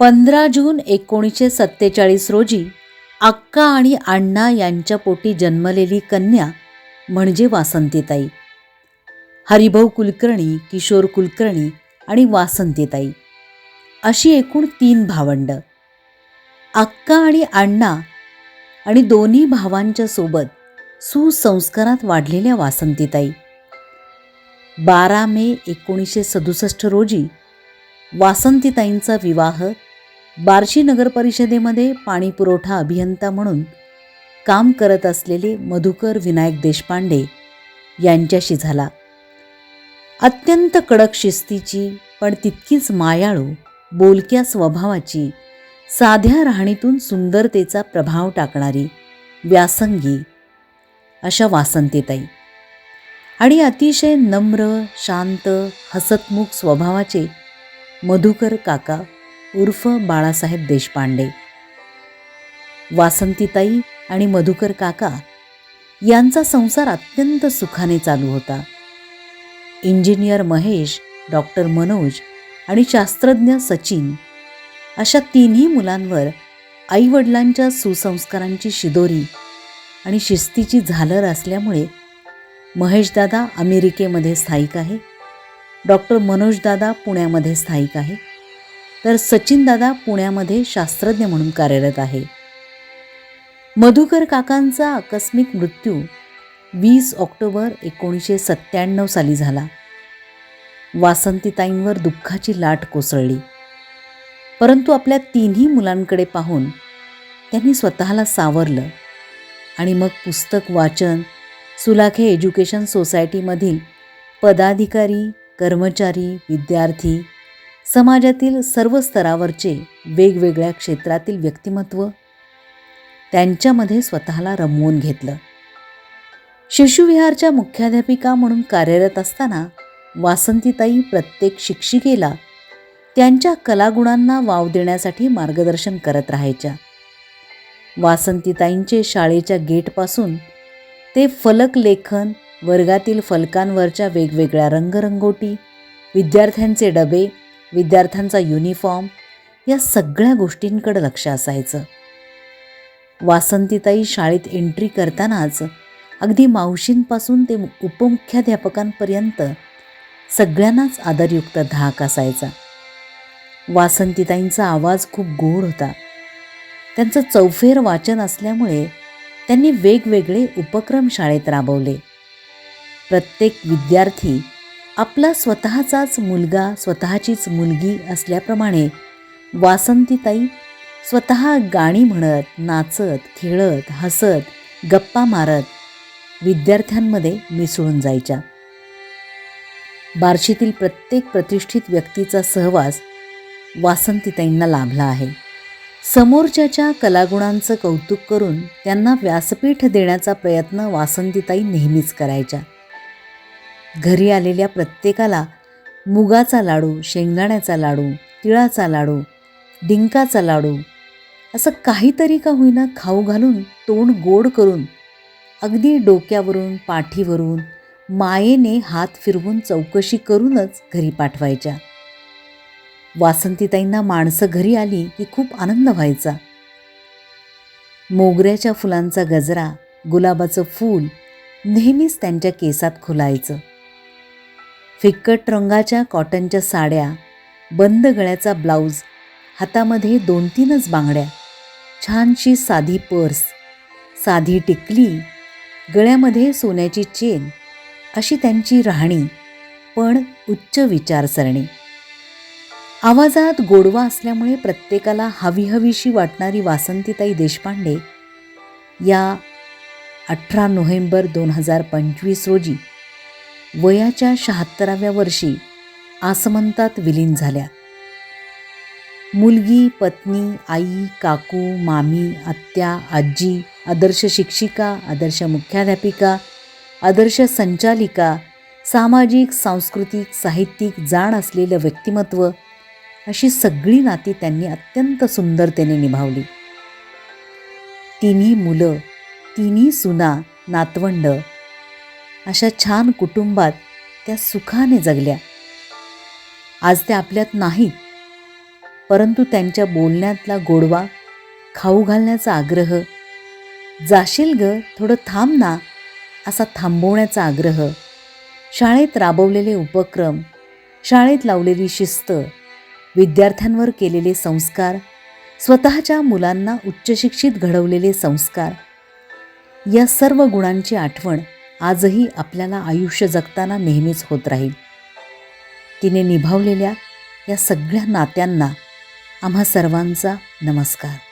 पंधरा जून एकोणीसशे सत्तेचाळीस रोजी अक्का आणि अण्णा यांच्या पोटी जन्मलेली कन्या म्हणजे वासंतीताई. हरिभाऊ कुलकर्णी किशोर कुलकर्णी आणि वासंतीताई. अशी एकूण तीन भावंड. अक्का आणि अण्णा आणि दोन्ही भावांच्या सोबत सुसंस्कारात वाढलेल्या वासंतीताई. बारा मे एकोणीसशे सदुसष्ट रोजी वासंतीताईंचा विवाह बार्शी नगर परिषदेमध्ये पाणीपुरवठा अभियंता म्हणून काम करत असलेले मधुकर विनायक देशपांडे यांच्याशी झाला. अत्यंत कडक शिस्तीची पण तितकीच मायाळू बोलक्या स्वभावाची साध्या राहणीतून सुंदरतेचा प्रभाव टाकणारी व्यासंगी अशा वासंतीताई. आणि अतिशय नम्र शांत हसतमुख स्वभावाचे मधुकर काका उर्फ बाळासाहेब देशपांडे. वासंतीताई आणि मधुकर काका यांचा संसार अत्यंत सुखाने चालू होता. इंजिनियर महेश डॉक्टर मनोज आणि शास्त्रज्ञ सचिन अशा तिन्ही मुलांवर आईवडिलांच्या सुसंस्कारांची शिदोरी आणि शिस्तीची झालर असल्यामुळे महेशदादा अमेरिकेमध्ये स्थायिक आहे. डॉक्टर मनोजदादा पुण्यामध्ये स्थायिक आहे. तर सचिनदादा पुण्यामध्ये शास्त्रज्ञ म्हणून कार्यरत आहे. मधुकर काकांचा आकस्मिक मृत्यू वीस ऑक्टोबर एकोणीसशे सत्त्याण्णव साली झाला. वासंतीताईंवर दुःखाची लाट कोसळली. परंतु आपल्या तिन्ही मुलांकडे पाहून त्यांनी स्वतःला सावरलं आणि मग पुस्तक वाचन सुलाखे एज्युकेशन सोसायटीमधील पदाधिकारी कर्मचारी विद्यार्थी समाजातील सर्व स्तरावरचे वेगवेगळ्या क्षेत्रातील व्यक्तिमत्व त्यांच्यामध्ये स्वतःला रमवून घेतलं. शिशुविहारच्या मुख्याध्यापिका म्हणून कार्यरत असताना वासंतीताई प्रत्येक शिक्षिकेला त्यांच्या कलागुणांना वाव देण्यासाठी मार्गदर्शन करत राहायच्या. वासंतीताईंचे शाळेच्या गेटपासून ते फलक लेखन वर्गातील फलकांवरच्या वेगवेगळ्या रंगरंगोटी विद्यार्थ्यांचे डबे विद्यार्थ्यांचा युनिफॉर्म या सगळ्या गोष्टींकडे लक्ष असायचं. वासंतीताई शाळेत एंट्री करतानाच अगदी मावशींपासून ते उपमुख्याध्यापकांपर्यंत सगळ्यांनाच आदरयुक्त धाक असायचा. वासंतीताईंचा आवाज खूप गोड होता. त्यांचं चौफेर वाचन असल्यामुळे त्यांनी वेगवेगळे उपक्रम शाळेत राबवले. प्रत्येक विद्यार्थी आपला स्वतःचाच मुलगा स्वतःचीच मुलगी असल्याप्रमाणे वासंतीताई स्वतः गाणी म्हणत नाचत खेळत हसत गप्पा मारत विद्यार्थ्यांमध्ये मिसळून जायच्या. बार्शीतील प्रत्येक प्रतिष्ठित व्यक्तीचा सहवास वासंतीताईंना लाभला आहे. समोरच्याच्या कलागुणांचं कौतुक करून त्यांना व्यासपीठ देण्याचा प्रयत्न वासंतीताई नेहमीच करायच्या. घरी आलेल्या प्रत्येकाला मुगाचा लाडू शेंगदाण्याचा लाडू तिळाचा लाडू डिंकाचा लाडू असं काहीतरी का होईना खाऊ घालून तोंड गोड करून अगदी डोक्यावरून पाठीवरून मायेने हात फिरवून चौकशी करूनच घरी पाठवायच्या. वासंतीताईंना माणसं घरी आली की खूप आनंद व्हायचा. मोगऱ्याच्या फुलांचा गजरा गुलाबाचं फूल नेहमीच त्यांच्या केसात खुलायचं. फिक्कट रंगाच्या कॉटनच्या साड्या बंद गळ्याचा ब्लाऊज हातामध्ये दोन तीनच बांगड्या छानशी साधी पर्स साधी टिकली गळ्यामध्ये सोन्याची चेन अशी त्यांची राहणी पण उच्च विचारसरणी. आवाजात गोडवा असल्यामुळे प्रत्येकाला हवी हवीशी वाटणारी वासंतीताई देशपांडे या अठरा नोव्हेंबर दोन हजार पंचवीस रोजी वयाच्या शहात्तराव्या वर्षी आसमंतात विलीन झाल्या. मुलगी पत्नी आई काकू मामी आत्या आजी आदर्श शिक्षिका आदर्श मुख्याध्यापिका आदर्श संचालिका सामाजिक सांस्कृतिक साहित्यिक जाण असलेलं व्यक्तिमत्व अशी सगळी नाती त्यांनी अत्यंत सुंदरतेने निभावली. तिन्ही मुलं तिन्ही सुना नातवंड अशा छान कुटुंबात त्या सुखाने जगल्या. आज त्या आपल्यात नाहीत परंतु त्यांच्या बोलण्यातला गोडवा खाऊ घालण्याचा आग्रह जाशील ग थोडं थांब ना असा थांबवण्याचा आग्रह शाळेत राबवलेले उपक्रम शाळेत लावलेली शिस्त विद्यार्थ्यांवर केलेले संस्कार स्वतःच्या मुलांना उच्चशिक्षित घडवलेले संस्कार या सर्व गुणांची आठवण आजही आपल्याला आयुष्य जगताना नेहमीच होत राहील. तिने निभावलेल्या या सगळ्या नात्यांना आम्हा सर्वांचा नमस्कार.